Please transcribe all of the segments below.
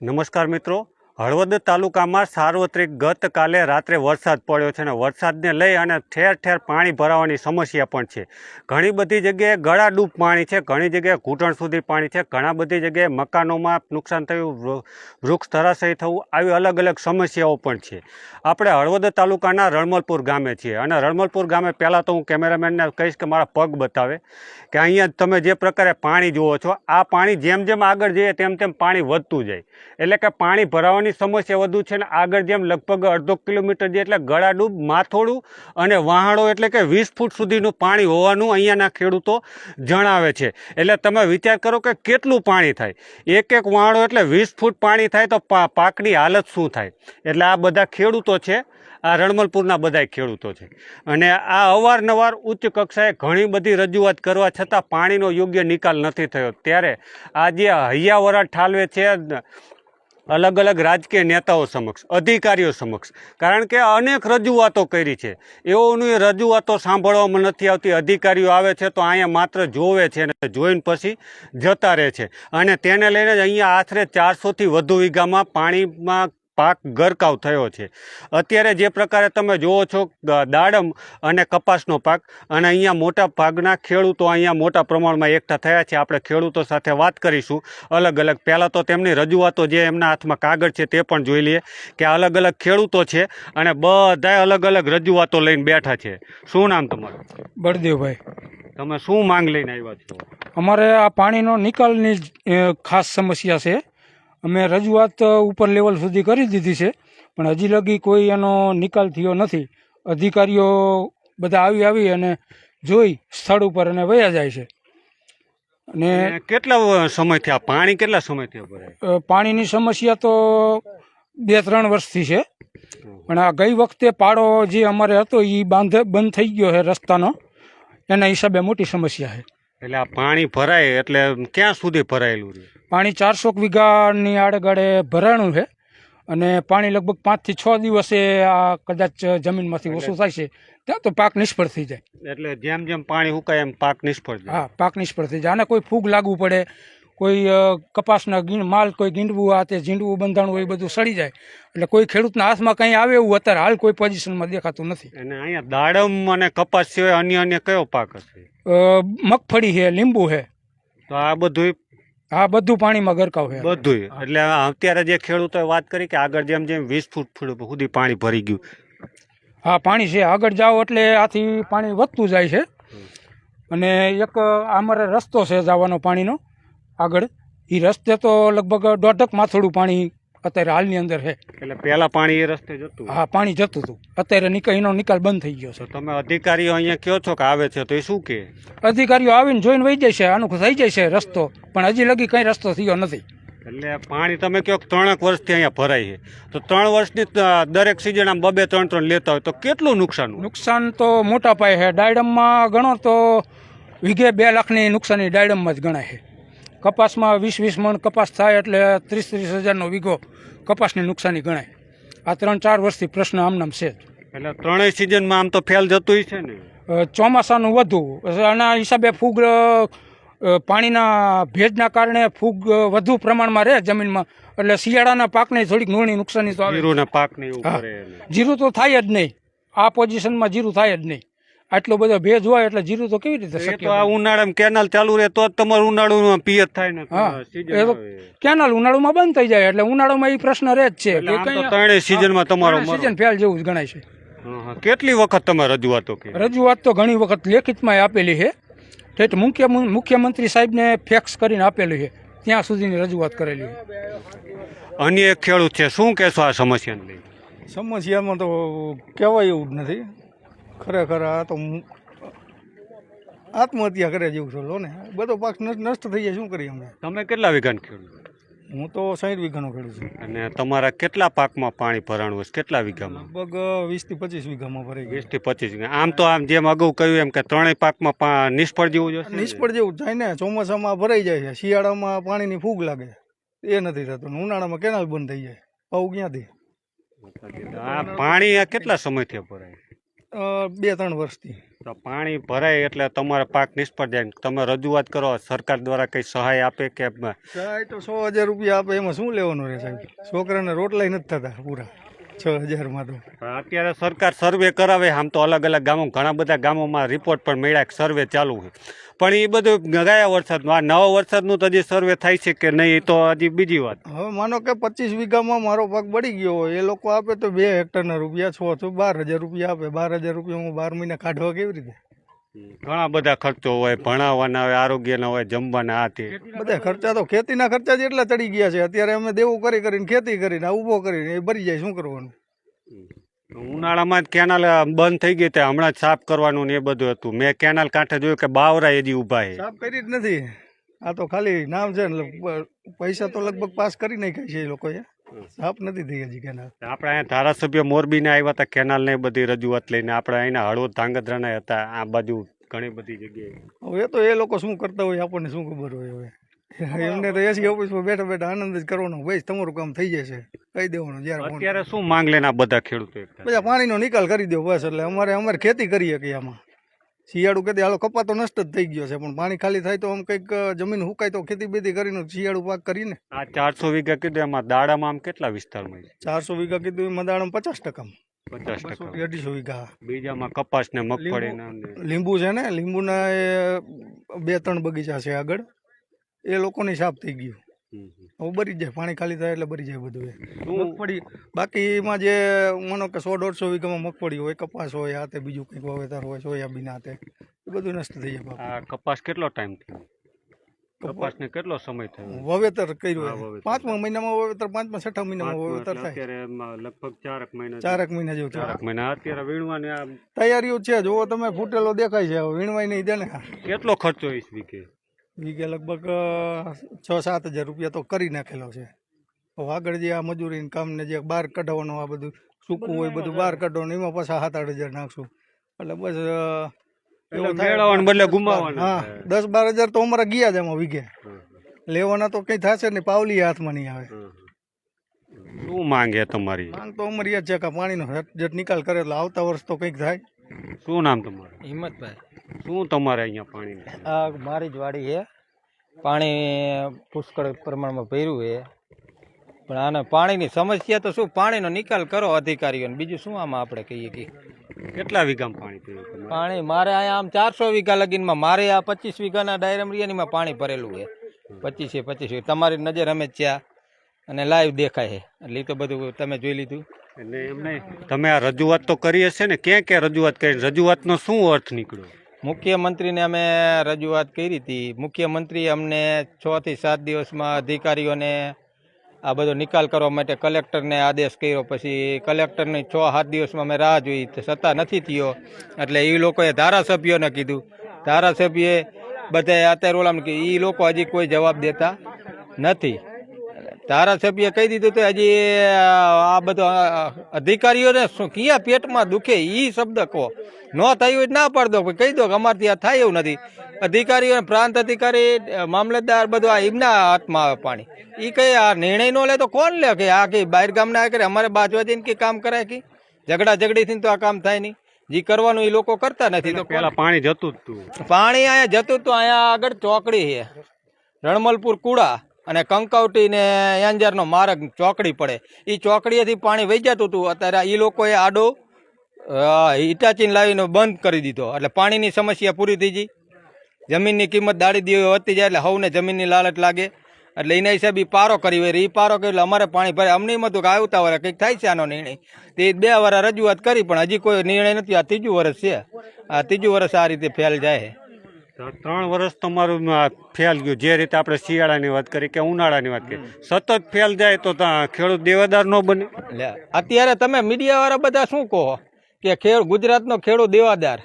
નમસ્કાર મિત્રો. હળવદ તાલુકામાં સાર્વત્રિક ગતકાલે રાત્રે વરસાદ પડ્યો છે અને વરસાદને લઈ અને ઠેર ઠેર પાણી ભરાવાની સમસ્યા પણ છે. ઘણી બધી જગ્યાએ ગળાડૂબ પાણી છે, ઘણી જગ્યાએ ઘૂંટણ સુધી પાણી છે, ઘણા બધી જગ્યાએ મકાનોમાં નુકસાન થયું વૃક્ષ ધરાશયી થવું, આવી અલગ અલગ સમસ્યાઓ પણ છે. આપણે હળવદ તાલુકાના રણમલપુર ગામે છીએ અને રણમલપુર ગામે પહેલાં તો હું કેમેરામેનને કહીશ કે મારા પગ બતાવે કે અહીંયા તમે જે પ્રકારે પાણી જુઓ છો, આ પાણી જેમ જેમ આગળ જઈએ તેમ તેમ પાણી વધતું જાય. એટલે કે પાણી ભરાવાની સમસ્યા વધુ છે ને આગળ જેમ લગભગ અડધો કિલોમીટર જે એટલે ગળાડૂબ, માથોડું અને વહાણો એટલે કે વીસ ફૂટ સુધીનું પાણી હોવાનું અહીંયાના ખેડૂતો જણાવે છે. એટલે તમે વિચાર કરો કે કેટલું પાણી થાય? એક એક વહાણો એટલે વીસ ફૂટ પાણી થાય તો પાકની હાલત શું થાય? એટલે આ બધા ખેડૂતો છે, આ રણમલપુરના બધા ખેડૂતો છે. અને આ અવારનવાર ઉચ્ચ કક્ષાએ ઘણી બધી રજૂઆત કરવા છતાં પાણીનો યોગ્ય નિકાલ નથી થયો. ત્યારે આ જે હૈયાવરા ઠાલવે છે અલગ અલગ રાજકીય નેતાઓ સમક્ષ, અધિકારીઓ સમક્ષ. કારણ કે અનેક રજૂઆતો કરી છે. એઓની રજૂઆતો સાંભળવામાં નથી આવતી. અધિકારીઓ આવે છે તો અહીંયા માત્ર જોવે છે અને જોઈને પછી જતા રહે છે. અને તેને લઈને અહીંયા આશરે ચારસોથી વધુ વીઘામાં પાણીમાં પાક ગરકાવ થયો છે. અત્યારે જે પ્રકારે તમે જુઓ છો દાડમ અને કપાસનો પાક અને અહીંયા મોટા ભાગના ખેડૂતો અહીંયા મોટા પ્રમાણમાં એકઠા થયા છે. આપણે ખેડૂતો સાથે વાત કરીશું. અલગ અલગ પહેલાં તો તેમની રજૂઆતો જે એમના હાથમાં કાગળ છે તે પણ જોઈ લઈએ કે અલગ અલગ ખેડૂતો છે અને બધાય અલગ અલગ રજૂઆતો લઈને બેઠા છે. શું નામ તમારું? બળદેવભાઈ. તમે શું માંગ લઈને આવ્યા છો? અમારે આ પાણીનો નિકાલની જ, ખાસ સમસ્યા છે. અમે રજૂઆત ઉપર લેવલ સુધી કરી દીધી છે પણ હજી લગી કોઈ એનો નિકાલ થયો નથી. અધિકારીઓ બધા આવી આવી અને જોઈ સ્થળ ઉપર અને વયા જાય છે. અને કેટલા સમય સમયથી આ પાણી કેટલા સમયથી પાણીની સમસ્યા તો બે ત્રણ વર્ષથી છે પણ આ ગઈ વખતે પાડો જે અમારે હતો એ બાંધ બંધ થઈ ગયો છે રસ્તાનો એના હિસાબે મોટી સમસ્યા છે. એટલે આ પાણી ભરાય એટલે ક્યાં સુધી ભરાયેલું છે? પાણી ચારસો વીઘાની આડેગાડે ભરાણું છે અને પાણી લગભગ પાંચથી છ દિવસે આ કદાચ જમીનમાંથી ઓછું થાય છે. ત્યાં તો પાક નિષ્ફળ થઈ જાય. એટલે જેમ જેમ પાણી ઉકાય એમ પાક નિષ્ફળ હા પાક નિષ્ફળ થઈ જાય. અને કોઈ ફૂગ લાગવું પડે કોઈ કપાસના ગીણ માલ કોઈ ગીંડવું આ તે ઝીંડવું બંધાણું હોય એ બધું સડી જાય. એટલે કોઈ ખેડૂતના હાથમાં કંઈ આવે એવું અત્યારે હાલ કોઈ પોઝિશનમાં દેખાતું નથી. અને અહીંયા દાડમ અને કપાસ સિવાય અન્ય અન્ય કયો પાક હશે? મગફળી છે લીંબુ છે તો આ બધું હા બધું પાણીમાં ગરકાવ છે બધું એટલે અત્યારે જે ખેડૂતોએ વાત કરી કે આગળ જેમ જેમ વીસ ફૂટ ફૂટ સુધી પાણી ભરી ગયું. હા પાણી છે. આગળ જાઓ એટલે આથી પાણી વધતું જાય છે. અને એક અમારે રસ્તો છે જવાનો પાણીનો. આગળ. એ રસ્તે તો લગભગ દોઢક માથોડું પાણી અત્યારે હાલની અંદર છે એટલે પહેલા પાણી એ રસ્તે જતું હા પાણી જતું હતું. અત્યારે નિકાલ એનો નિકાલ બંધ થઈ ગયો છે. તમે અધિકારીઓ અહીંયા કહો છો કે આવે છે તો એ શું કે? અધિકારીઓ આવીને જોઈને વહી જાય છે આનું થઈ જાય છે રસ્તો પણ હજી લગી કંઈ રસ્તો થયો નથી. એટલે પાણી તમે કહો ત્રણેક વર્ષથી અહીંયા ભરાય છે. તો ત્રણ વર્ષની દરેક સિઝન આમ બબે ત્રણ ત્રણ લેતા હોય તો કેટલું નુકસાન નુકસાન તો મોટા પાયે છે. ડાયડમમાં ગણો તો વીઘે બે લાખની નુકસાની ડાયડમમાં જ ગણાય છે. કપાસમાં વીસ વીસ મણ કપાસ થાય એટલે ત્રીસ ત્રીસ હજારનો વીઘો કપાસની નુકસાની ગણાય. આ ત્રણ ચાર વર્ષથી પ્રશ્ન આમનામ છે એટલે ત્રણેય સિઝનમાં આમ તો ફેલ જતું છે ને? ચોમાસાનું વધુ. આના હિસાબે ફૂગ પાણીના ભેજના કારણે ફૂગ વધુ પ્રમાણમાં રહે જમીનમાં. એટલે શિયાળાના પાકને થોડીક નોણી નુકસાની તો આવે. જીરુના પાકને હા. જીરું તો થાય જ નહીં. આ પોઝિશનમાં જીરું થાય જ નહીં. આટલો બધો ભેજ હોય એટલે જીરું તો કેવી રીતે શક્ય આ ઉનાળામાં કેનાલ ચાલુ રહે તો જ તમારું ઉનાળુમાં પિયત થાય ને હા. એ તો કેનાલ ઉનાળુમાં બંધ થઈ જાય એટલે ઉનાળામાં એ પ્રશ્ન રહે જ છે. ત્રણેય સિઝનમાં તમારો મરો. સિઝન ફેલ જેવું જ ગણાય છે. કેટલી વખત તમે રજૂઆતો કરી? રજૂઆત તો ઘણી વખત લેખિતમાં આપેલી છે. ઠેઠ મુખ્ય મુખ્યમંત્રી સાહેબને ફેક્સ કરીને આપેલી છે. ત્યાં સુધીની રજૂઆત કરેલી છે. અન્ય એક ખેડૂત છે શું કહેશો આ સમસ્યાને લઈને? સમસ્યામાં તો કહેવાય એવું જ નથી. ખરેખર આ તો આત્મહત્યા કરે જેવું છે લો ને. બધો પાક નષ્ટ થઈ જાય શું કરીએ અમે? તમે કેટલા વીઘાનું ખેડૂત? હું તો સાઠ વીઘાનો ખેડૂત છું. અને તમારા કેટલા પાકમાં પાણી ભરાણું હશે કેટલા વીઘામાં? લગભગ વીસથી પચીસ વીઘામાં ભરાઈ ગયું. વીસથી પચીસ વીઘા. આમ તો આમ જેમ અગાઉ કહ્યું એમ કે ત્રણેય પાકમાં નિષ્ફળ જેવું જશે નિષ્ફળ જેવું થાય ને. ચોમાસામાં ભરાઈ જાય છે. શિયાળામાં પાણીની ફૂગ લાગે. એ નથી થતું. ઉનાળામાં કેનાલ બંધ થઈ જાય. પાઉ ક્યાંથી? પાણી આ કેટલા સમયથી ભરાય? બે ત્રણ વર્ષથી. તો પાણી ભરાય એટલે તમારો પાક નિષ્ફળ જાય. તમે રજૂઆત કરો સરકાર દ્વારા કંઈ સહાય આપે કે સહાય તો સો હજાર રૂપિયા આપે એમાં શું લેવાનું રહે સાહેબ? છોકરાને રોટલાય નથી થતા પૂરા. છ હજારમાં તો. અત્યારે સરકાર સર્વે કરાવે આમ તો અલગ અલગ ગામો ઘણા બધા ગામોમાં રિપોર્ટ પણ મળ્યા કે સર્વે ચાલુ હોય. પણ એ બધું ગયા વરસાદનું આ નવા વરસાદનું તો હજી સર્વે થાય છે કે નહીં એ તો હજી બીજી વાત. હવે માનો કે પચીસ વીઘામાં મારો પાક બળી ગયો હોય એ લોકો આપે તો બે હેક્ટરના રૂપિયા છ છો બાર હજાર રૂપિયા આપે. બાર હજાર રૂપિયા હું બાર મહિના કાઢવા કેવી રીતે? ઘણા બધા ખર્ચો હોય ભણાવવાના હોય આરોગ્યના હોય જમવાના આ તે. બધા ખર્ચા તો ખેતીના ખર્ચા જ એટલા ચડી ગયા છે. અત્યારે અમે દેવું કરી કરીને ખેતી કરીને ઊભો કરીને એ ભરી જાય શું કરવાનું? ઉનાળામાં જ કેનાલ બંધ થઈ ગઈ હતી હમણાં જ સાફ કરવાનું ને એ બધું હતું. મેં કેનાલ કાંઠે જોયું કે બાવરા એજી ઊભા છે. સાફ કરી જ નથી. આ તો ખાલી નામ છે ને પૈસા તો લગભગ પાસ કરી નાખ્યા છે એ લોકોએ. સાફ નથી થઈ હજી કેનાલ. આપણે અહીંયા ધારાસભ્ય મોરબીને આવ્યા હતા કેનાલ ને બધી રજૂઆત લઈને. આપણે અહીંના હળવદ ધાંગધ્રાના હતા આ બાજુ ઘણી બધી જગ્યાએ. હવે એ તો એ લોકો શું કરતા હોય આપણને શું ખબર હોય હવે. એમને તો એસી ઓફિસમાં બેઠા બેઠા આનંદ જ કરવાનો. ભાઈ તમારું કામ થઈ જશે. કહી દેવાનું જ્યારે અત્યારે શું માંગ લેના બધા ખેડૂતો બધા પાણીનો નિકાલ કરી દો બસ એટલે અમારે અમારે ખેતી કરીએ કે આમાં. શિયાળું કદી હાલો કપા તો નષ્ટ જ થઈ ગયો છે પણ પાણી ખાલી થાય તો આમ કંઈક જમીન હુકાય તો ખેતી બેતી કરીને શિયાળું પાક કરીને. આ ચારસો વીઘા કીધું એમાં દાડામાં આમ કેટલા વિસ્તારમાં ચારસો વીઘા કીધું એમાં દાડામાં પચાસ ટકા પચાસ ટકા. અઢીસો વીઘા. બીજામાં કપાસ ને મગફળી લીંબુ- લીંબુ છે ને લીંબુના એ બે ત્રણ બગીચા છે આગળ. એ લોકોની સાફ થઈ ગયું. હવે બરી જાય પાણી ખાલી થાય એટલે બરી જાય બધું મગફળી બાકીમાં જે માનો કે સો દોઢસો વીઘામાં મગફળી હોય કપાસ હોય આ તે બીજું કંઈક વાવેતર હોય સોયાબીન આ તે એ બધું નષ્ટ થઈ જાય કપાસ કેટલો ટાઈમ થયો? કપાસને કેટલો સમય થયો? વાવેતર કર્યું હા. પાંચમા મહિનામાં વાવેતર પાંચમા છઠ્ઠા મહિનામાં વાવેતર થાય. અત્યારે લગભગ ચારક મહિના ચારક મહિના જેવું ચારક મહિના. અત્યારે વીણવાની તૈયારીઓ છે જોવો તમે ફૂટેલો દેખાય છે. વીણવાય નહીં દે ને કેટલો ખર્ચો ઈસ વીઘે? વીઘે લગભગ છ સાત હજાર રૂપિયા તો કરી નાખેલો છે. આગળ જે આ મજૂરી કામ ને જે બહાર કઢાવવાનું આ બધું સૂકું હોય બધું બહાર કાઢવાનું એમાં પાછા સાત આઠ હજાર નાખશું. એટલે બસ એવું બદલે ગુમાવવાના હા દસ બાર હજાર તો અમારા ગયા જ એમાં વીઘે. લેવાના તો કઈ થશે નહીં પાવલી હાથમાં નહીં આવે. શું માંગે તમારી? માંગ તો અમારી જ છે કે પાણીનો જટ નિકાલ કરે એટલે આવતા વર્ષ તો કંઈક થાય. શું નામ તમારું? હિંમતભાઈ. શું તમારે અહીંયા પાણી આ મારી જ વાડી છે. પાણી પુષ્કળ પ્રમાણમાં ભર્યું છે. પણ આને પાણીની સમસ્યા તો શું? પાણીનો નિકાલ કરો અધિકારીઓને. બીજું શું આમાં આપણે કહીએ કે? કેટલા વીઘામાં પાણી પીવું પાણી મારે અહીંયા આમ ચારસો વીઘા લગીનમાં. મારે આ પચીસ વીઘાના ડાયરમ રિયાનીમાં પાણી ભરેલું છે. પચીસે પચીસ. તમારી નજર અમે જ અને લાઈવ દેખાય છે. એટલે એ તો બધું તમે જોઈ લીધું. એટલે એમ નહીં. તમે આ રજૂઆત તો કરી હશે ને. ક્યાં ક્યાં રજૂઆત કરી? રજૂઆતનો શું અર્થ નીકળ્યો? મુખ્યમંત્રીને અમે રજૂઆત કરી હતી. મુખ્યમંત્રીએ અમને છ થી સાત દિવસમાં અધિકારીઓને આ બધો નિકાલ કરવા માટે કલેક્ટરને આદેશ કર્યો. પછી કલેક્ટરની છ સાત દિવસમાં અમે રાહ જોઈ. છતાં નથી થયો. એટલે એ લોકોએ ધારાસભ્યોને કીધું. ધારાસભ્યએ બધાએ અત્યારે ઓલામ કે એ લોકો હજી કોઈ જવાબ દેતા નથી. ધારાસભ્યએ કહી દીધું તો હજી આ બધો અધિકારીઓને શું ક્યાં પેટમાં દુખે એ શબ્દ કહો. ન થયું હોય ના પાડ દો કહી દો કે અમારથી આ થાય એવું નથી. અધિકારીઓ પ્રાંત અધિકારી મામલતદાર બધું આ એમના હાથમાં આવે પાણી. એ કઈ આ નિર્ણય નો લે તો કોણ લે? કે આ કઈ બહાર ગામના કરે અમારે બાજવા જઈને કે કામ કરાય કે? ઝઘડા ઝઘડીથી તો આ કામ થાય નહીં. જે કરવાનું એ લોકો કરતા નથી તો પેલા પાણી જતું જ પાણી અહીંયા જતું હતું અહીંયા આગળ ચોકડી છે. રણમલપુર કુડા. અને કંકાવટી ને યાંજારનો માર્ગ ચોકડી પડે. એ ચોકડીએથી પાણી વહી જતું હતું. અત્યારે એ લોકોએ આડો અ, લાવીને બંધ કરી દીધો. એટલે પાણીની સમસ્યા પૂરી થઈ ગઈ. જમીનની કિંમત દાડી દી વધતી જાય એટલે હવને જમીનની લાલચ લાગે. એટલે એના હિસાબે પારો કરી હોય એ પારો કર્યો એટલે અમારે પાણી ભરે અમને એમ હતું કે આવતા વરે કંઈક થાય છે આનો નિર્ણય. તે બે વાર રજૂઆત કરી પણ હજી કોઈ નિર્ણય નથી. આ ત્રીજું વર્ષ છે. આ ત્રીજું વર્ષ આ રીતે ફેલ જાય. ત્રણ વર્ષ તમારું ફેલ ગયું. જે રીતે આપણે શિયાળાની વાત કરી કે ઉનાળાની વાત કરી. સતત ફેલ જાય તો ખેડૂત દેવાદાર ન બને. અત્યારે તમે મીડિયા વાળા બધા શું કહો? કે ખેડ ગુજરાતનો ખેડૂત દેવાદાર.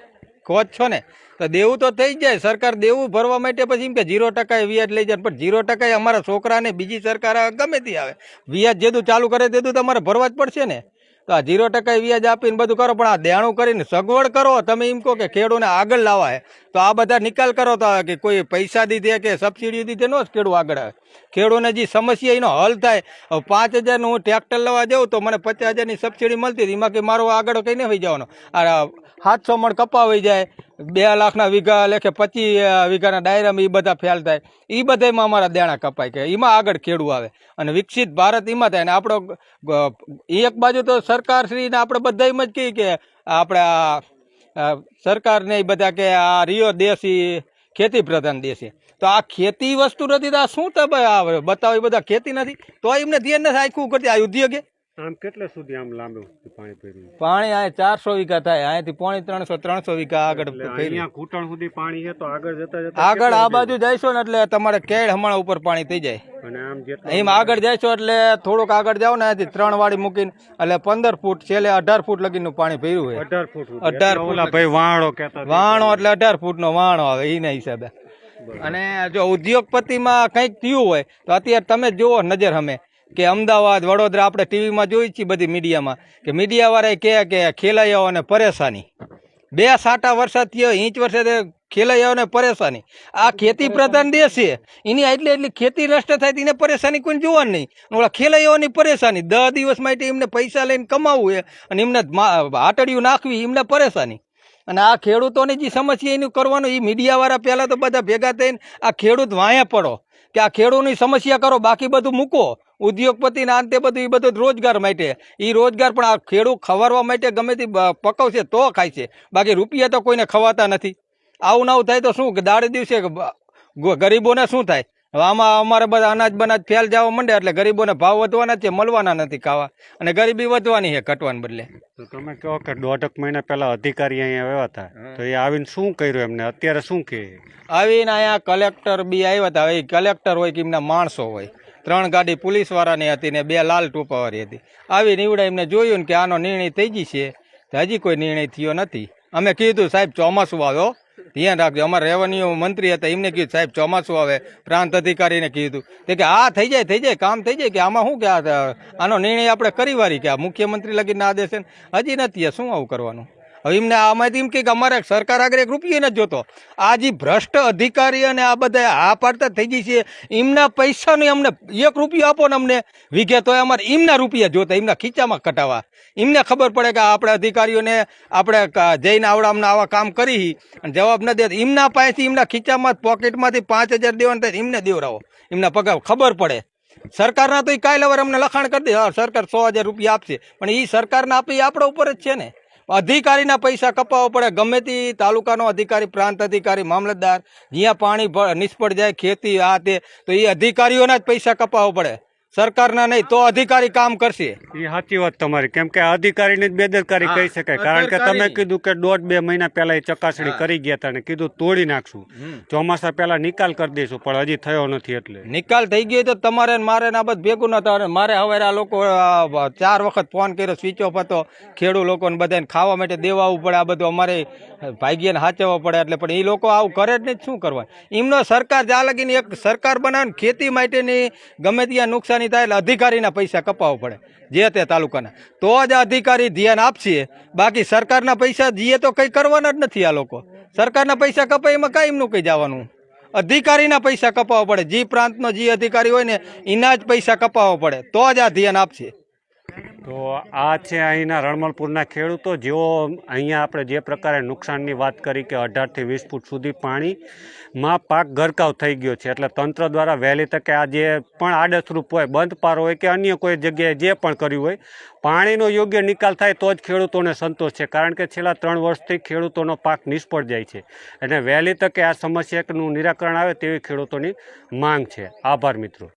કહો જ છો ને? તો દેવું તો થઈ જાય. સરકાર દેવું ભરવા માટે પછી એમ કે જીરો ટકા વ્યાજ લઈ જાય પણ ઝીરો ટકા અમારા છોકરાને બીજી સરકાર આવે, ગમે તે આવે. વ્યાજ જેદું ચાલુ કરે તેદું તમારે ભરવા જ પડશે ને? તો આ ઝીરો ટકા વ્યાજ આપીને બધું કરો, પણ આ દેણું કરીને સગવડ કરો. તમે એમ કહો કે ખેડૂને આગળ લાવાય. તો આ બધા નિકાલ કરો તો કે કોઈ પૈસા દીધે કે સબસિડી દીધે, નો જ ખેડૂ આગળ આવે. ખેડૂતને જે સમસ્યા એનો હલ થાય પાંચ હજારનું હું ટ્રેક્ટર લેવા જાઉં તો મને પચાસ હજારની સબસિડી મળતી હતી. એમાં કે મારો આગળ કંઈ નહીં જવાનો. આ સાતસો મણ કપા વહી જાય, બે લાખના વીઘા લેખે પચીસ વીઘાના ડાયરામાં એ બધા ફેલ થાય. એ બધામાં અમારા દેણા કપાય કે એમાં આગળ ખેડૂ આવે. અને વિકસિત ભારત એમાં થાય. ને આપણો એક બાજુ તો સરકારશ્રીને આપણે બધા એમ જ કહીએ કે આપણે સરકારને એ બધા કે આ રિયો દેશ ખેતી પ્રધાન દેશ. છે તો આ ખેતી વસ્તુ નથી તો આ શું તમે બતાવો એ બધા ખેતી નથી. તો એમને ધ્યાન નથી આખું કરતી આ ઉદ્યોગે આમ કેટલા સુધી આમ લાંબે પાણી પીર્યું પાણી આ ચારસો વીઘા થાય. અહીંયાથી પોણી ત્રણસો ત્રણસો વીઘા આગળ અહીંયા ઘૂંટણ સુધી પાણી છે તો આગળ જતા જતા આગળ આ બાજુ જઈશો ને એટલે તમારે કેળ હમણાં ઉપર પાણી થઈ જાય. અને આમ એમ આગળ જઈશો એટલે થોડુંક આગળ જાઓ ને ત્રણ વાળી મૂકીને એટલે પંદર ફૂટ છેલ્લે અઢાર ફૂટ લગીનું પાણી ભર્યું હોય. અઢાર ફૂટ અઢાર ફૂટ. ભાઈ વાણો કહેતા વાણો એટલે અઢાર ફૂટનો વાણો આવે એના હિસાબે. અને જો ઉદ્યોગપતિમાં કંઈક થયું હોય તો અત્યારે તમે જુઓ નજર હમે. કે અમદાવાદ, વડોદરા આપણે ટીવીમાં જોઈ છીએ બધી મીડિયામાં કે મીડિયાવાળાએ કહે કે ખેલૈયાઓને પરેશાની. બે સાટા વરસાદ થયો ઇંચ વરસાદે ખેલૈયાઓને પરેશાની. આ ખેતી પ્રધાન દેશ છે. એની એટલી એટલી ખેતી નષ્ટ થાય એને પરેશાની કોઈ જોવા નહીં. ઓલા ખેલૈયાઓની પરેશાની. દસ દિવસ માટે એમને પૈસા લઈને કમાવવું છે અને એમને આટડિયું નાખવી એમને પરેશાની. અને આ ખેડૂતોની જે સમસ્યા એનું કરવાનું એ મીડિયાવાળા પહેલાં તો બધા ભેગા થઈને આ ખેડૂત વાંયા પડો. કે આ ખેડૂતની સમસ્યા કરો, બાકી બધું મૂકો. ઉદ્યોગપતિના અંતે બધું એ બધું રોજગાર માટે. એ રોજગાર પણ આ ખેડૂત ખવારવા માટે ગમે તે પકવશે તો ખાય છે. બાકી રૂપિયા તો કોઈને ખવાતા નથી. આવું ના આવું થાય તો શું કે દાડે દિવસે ગરીબોને શું થાય? હવે આમાં અમારે બધા અનાજ બનાજ ફેલ જવા માંડે એટલે ગરીબોને ભાવ વધવાના છે મળવાના નથી ખાવા. અને ગરીબી વધવાની છે કટવાને બદલે. તો તમે કહો કે દોઢક મહિના પહેલા અધિકારી અહીંયા આવ્યા હતા. તો એ આવીને શું કર્યું એમને? અત્યારે શું કહે આવીને અહીંયા કલેક્ટર બી આવ્યા હતા. હવે કલેક્ટર હોય કે એમના માણસો હોય. ત્રણ ગાડી પોલીસવાળાની હતી ને બે લાલ ટોપાવાળી હતી. આવી નીવડે એમને જોયું ને કે આનો નિર્ણય થઈ ગઈ છે, તો હજી કોઈ નિર્ણય થયો નથી. અમે કીધું, સાહેબ, ચોમાસું આવ્યો ધ્યાન રાખજો, અમારા રેવન્યુ મંત્રી હતા, એમને કીધું, સાહેબ, ચોમાસું આવે. પ્રાંત અધિકારીને કીધું, તે કે આ થઈ જાય થઈ જાય, કામ થઈ જાય, કે આમાં શું કે આનો નિર્ણય આપણે કરી વારી કે આ મુખ્યમંત્રી લગીને આદેશ હજી નથી શું આવું કરવાનું? હવે એમને આમાંથી એમ કે અમારે સરકાર આગળ એક રૂપિયો નથી જોતો. આ જે ભ્રષ્ટ અધિકારી અને આ બધા આ પાડતા થઈ ગઈ છે, એમના પૈસાનું અમને એક રૂપિયો આપો ને અમને વીઘે તો અમારે એમના રૂપિયા જોતા, એમના ખીચામાં કટાવા. એમને ખબર પડે કે આપણે અધિકારીઓને આપણે જઈને આવડામના આવા કામ કરી અને જવાબ ન દે એમના પાસેથી એમના ખીચામાં પોકેટમાંથી પાંચ હજાર દેવાનું એમને દેવડાવો. એમના પગાર ખબર પડે. સરકારના તો એ વાર અમને લખાણ કરી દે, હા, સરકાર સો હજાર રૂપિયા આપશે. પણ એ સરકારને આપે એ આપણા ઉપર જ છે ને. અધિકારીના પૈસા કપાવવા પડે. ગમે તે તાલુકાનો અધિકારી, પ્રાંત અધિકારી, મામલતદાર, જ્યાં પાણી નિષ્ફળ જાય ખેતી, આ તે, તો એ અધિકારીઓના જ પૈસા કપાવવા પડે. સરકારના નહીં તો અધિકારી કામ કરશે. એ સાચી વાત તમારી. કેમ કે અધિકારીની જ બેદરકારી કહી શકાય. કારણ કે તમે કીધું કે દોઢ બે મહિના પહેલા એ ચકાસણી કરી ગયા હતા ને કીધું તોડી નાખશું. ચોમાસા પહેલા નિકાલ કરી દઈશું પણ હજી થયો નથી એટલે. નિકાલ થઈ ગયો તો તમારે મારે ને આ બધું ભેગું ન થાય. મારે હવે આ લોકો ચાર વખત ફોન કર્યો સ્વિચ ઓફ હતો. ખેડૂત લોકોને બધાને ખાવા માટે દેવા આવવું પડે આ બધું અમારે ભાગ્યને સાચવવા પડે એટલે. પણ એ લોકો આવું કરે જ નહીં શું કરવા એમનો સરકાર જ્યાં લગીને એક સરકાર બનાવે ને ખેતી માટેની ગમે ત્યાં નુકસાની થાય એટલે અધિકારીના પૈસા કપાવવા પડે, જે તે તાલુકાના. તો જ અધિકારી ધ્યાન આપશે. બાકી સરકારના પૈસા જીએ તો કંઈ કરવાના જ નથી આ લોકો. સરકારના પૈસા કપાય એમાં કાંઈ એમનું કંઈ જવાનું. અધિકારીના પૈસા કપાવવા પડે. જે પ્રાંતનો જે અધિકારી હોય ને, એના જ પૈસા કપાવવા પડે. તો જ આ ધ્યાન આપશે. તો આ છે અહીંના રણમલપુરના ખેડૂતો. જેઓ અહીંયા આપણે જે પ્રકારે નુકસાનની વાત કરી કે અઢારથી વીસ ફૂટ સુધી પાણીમાં પાક ગરકાવ થઈ ગયો છે. એટલે તંત્ર દ્વારા વહેલી તકે આ જે પણ આડસરૂપ હોય બંધ પાર હોય કે અન્ય કોઈ જગ્યાએ જે પણ કર્યું હોય, પાણીનો યોગ્ય નિકાલ થાય તો જ ખેડૂતોને સંતોષ છે. કારણ કે છેલ્લા ત્રણ વર્ષથી ખેડૂતોનો પાક નિષ્ફળ જાય છે. અને વહેલી તકે આ સમસ્યાનું નિરાકરણ આવે તેવી ખેડૂતોની માંગ છે. આભાર મિત્રો.